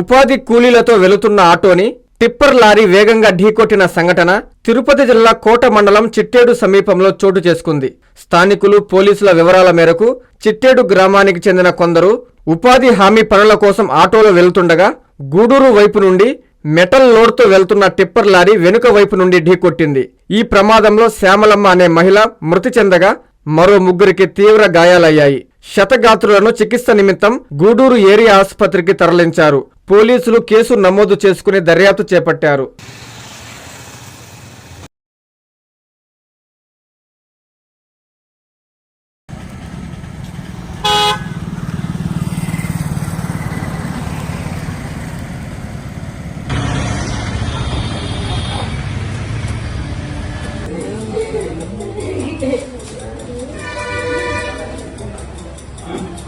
ఉపాధి కూలీలతో వెళుతున్న ఆటోని టిప్పర్ లారీ వేగంగా ఢీకొట్టిన సంఘటన తిరుపతి జిల్లా కోట మండలం చిట్టేడు సమీపంలో చోటు చేసుకుంది. స్థానికులు పోలీసుల వివరాల మేరకు చిట్టేడు గ్రామానికి చెందిన కొందరు ఉపాధి హామీ పనుల కోసం ఆటోలో వెళ్తుండగా గూడూరు వైపు నుండి మెటల్ లోడ్తో వెళ్తున్న టిప్పర్ లారీ వెనుక వైపు నుండి ఢీకొట్టింది. ఈ ప్రమాదంలో శ్యామలమ్మ అనే మహిళ మృతి చెందగా మరో ముగ్గురికి తీవ్ర గాయాలయ్యాయి. శతగాత్రులను చికిత్స నిమిత్తం గూడూరు ఏరియా ఆసుపత్రికి తరలించారు. పోలీసులు కేసు నమోదు చేసుకుని దర్యాప్తు చేపట్టారు.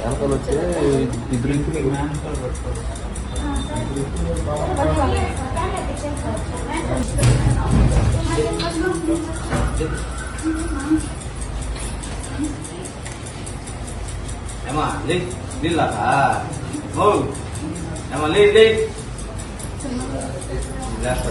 వెనకాల వచ్చే ఇద్దరు ఏమా లే నీళ్ళకా ఓ ఏమా లే లే లేస్తా